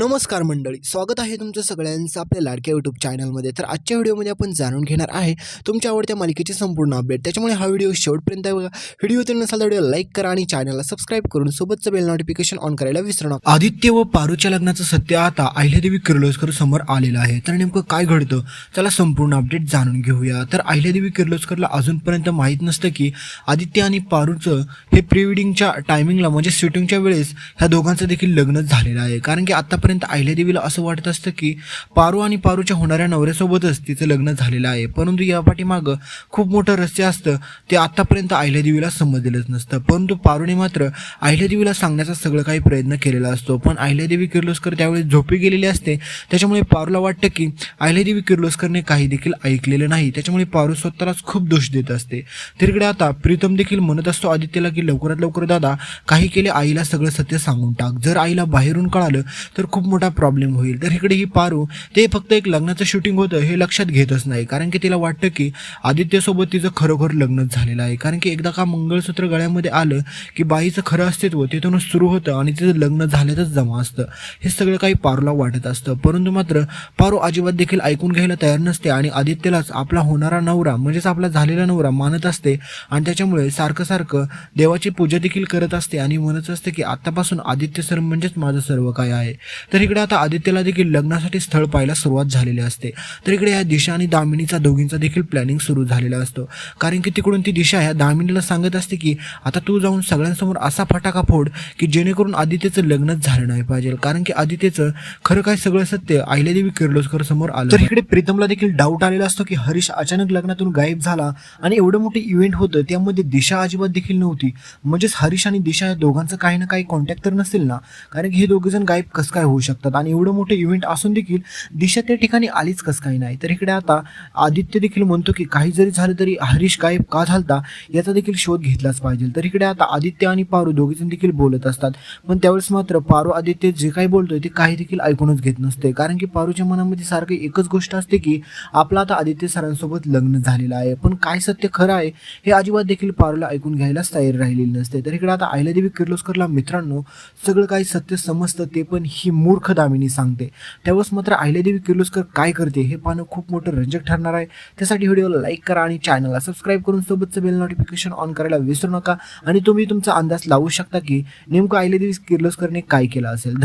नमस्कार मंडळी स्वागत आहे तुमचं सगळ्यांचं आपल्या लाडक्या यूट्यूब चॅनलमध्ये तर आजच्या व्हिडिओमध्ये आपण जाणून घेणार आहे तुमच्या आवडत्या मालिकेची संपूर्ण अपडेट त्याच्यामुळे हा व्हिडिओ शेवटपर्यंत बघा. व्हिडिओ तर नसाल तर व्हिडिओ लाईक करा आणि चॅनलला सबस्क्राईब करून सोबतचं बेल नोटिफिकेशन ऑन करायला विसरू नका. आदित्य व पारूच्या लग्नाचं सत्य आता अहिल्यादेवी किर्लोस्कर समोर आलेलं आहे. तर नेमकं काय घडतं? त्याला संपूर्ण अपडेट जाणून घेऊया. तर अहिल्यादेवी किर्लोस्करला अजूनपर्यंत माहीत नसतं की आदित्य आणि पारूचं हे प्री वेडिंगच्या टायमिंगला म्हणजे शूटिंगच्या वेळेस ह्या दोघांचं देखील लग्न झालेलं आहे. कारण की आतापर्यंत अहिल्यादेवीला असं वाटत असतं की पारू आणि पारूच्या होणाऱ्या नवऱ्यासोबतच तिचं लग्न झालेलं आहे. परंतु या पाठीमागं खूप मोठं रहस्य असतं. ते आतापर्यंत अहिल्यादेवीला समजलेलंच नसतं. परंतु पारूने मात्र अहिल्यादेवीला सांगण्याचा सगळं काही प्रयत्न केलेला असतो. पण अहिल्यादेवी किर्लोस्कर त्यावेळी झोपी गेलेली असते. त्याच्यामुळे पारूला वाटतं की अहिल्यादेवी किर्लोस्करने काही देखील ऐकलेलं नाही. त्याच्यामुळे पारू स्वतःलाच खूप दोष देत असते. तिकडे आता प्रीतम देखील म्हणत असतो आदित्यला की लवकरात लवकर दादा काही केले आईला सगळं सत्य सांगून टाक. जर आईला बाहेरून कळालं तर खूप खूप मोठा प्रॉब्लेम होईल. तर इकडे ही पारू ते फक्त एक लग्नाचं शूटिंग होतं हे लक्षात घेतच नाही. कारण की तिला वाटतं की आदित्यसोबत तिचं खरोखर लग्नच झालेलं आहे. कारण की एकदा का मंगळसूत्र गळ्यामध्ये आलं की बाईचं खरं अस्तित्व तिथूनच सुरू होतं आणि तिचं लग्न झाल्यातच जमा असतं. हे सगळं काही पारूला वाटत असतं. परंतु मात्र पारू अजिबात देखील ऐकून घ्यायला तयार नसते आणि आदित्यलाच आपला होणारा नवरा म्हणजेच आपला झालेला नवरा मानत असते आणि त्याच्यामुळे सारखं सारखं देवाची पूजा देखील करत असते आणि म्हणत असते की आत्तापासून आदित्य सर म्हणजेच माझं सर्व काय आहे. तर इकडे आता आदित्यला देखील लग्नासाठी स्थळ पाहायला सुरुवात झालेली असते. तर इकडे या दिशा आणि दामिनीचा दोघींचा देखील प्लॅनिंग सुरू झालेला असतो. कारण की तिकडून ती दिशा ह्या दामिनीला सांगत असते की आता तू जाऊन सगळ्यांसमोर असा फटाका फोड की जेणेकरून आदित्यचं लग्नच झालं नाही पाहिजे. कारण की आदित्यचं खरं काय सगळं सत्य आहिल्यादेवी किर्लोस्कर समोर आलं. तर इकडे प्रीतमला देखील डाऊट आलेला असतो की हरीश अचानक लग्नातून गायब झाला आणि एवढं मोठं इव्हेंट होतं त्यामध्ये दिशा अजिबात देखील नव्हती. म्हणजेच हरीश आणि दिशा या दोघांचं काही ना काही कॉन्टॅक्ट तर नसेल ना? कारण की हे दोघे जण गायब कसं काय होऊ शकतात. आणि एवढं मोठं इव्हेंट असून देखील दिशा त्या ठिकाणी आलीच कसं काही नाही. तर इकडे आता आदित्य देखील म्हणतो की काही जरी झालं तरी हरीश गायब का झालता याचा देखील शोध घेतलाच पाहिजे. तर इकडे आता आदित्य आणि पारू दोघीजण देखील बोलत असतात. पण त्यावेळेस मात्र पारू आदित्य जे काही बोलतोय ते काही देखील ऐकूनच घेत नसते. कारण की पारूच्या मनामध्ये सारखी एकच गोष्ट असते की आपलं आता आदित्य सरांसोबत लग्न झालेलं आहे. पण काय सत्य खरं आहे हे अजिबात देखील पारूला ऐकून घ्यायलाच तयार राहिलेली नसते. तर इकडे आता अहिल्यादेवी किर्लोस्करला मित्रांनो सगळं काही सत्य समजतं ते पण ही मूर्ख दामिनी सांगते. त्यावेळेस मात्र आहिल्यादेवी किर्लोस्कर काय करते हे पाहणं खूप मोठं रंजक ठरणार आहे. त्यासाठी व्हिडिओला लाईक करा आणि चॅनलला सबस्क्राईब करून सोबतचं बेल नोटिफिकेशन ऑन करायला विसरू नका. आणि तुम्ही तुमचा अंदाज लावू शकता की नेमकं आहिल्यादेवी किर्लोस्करने काय केलं असेल.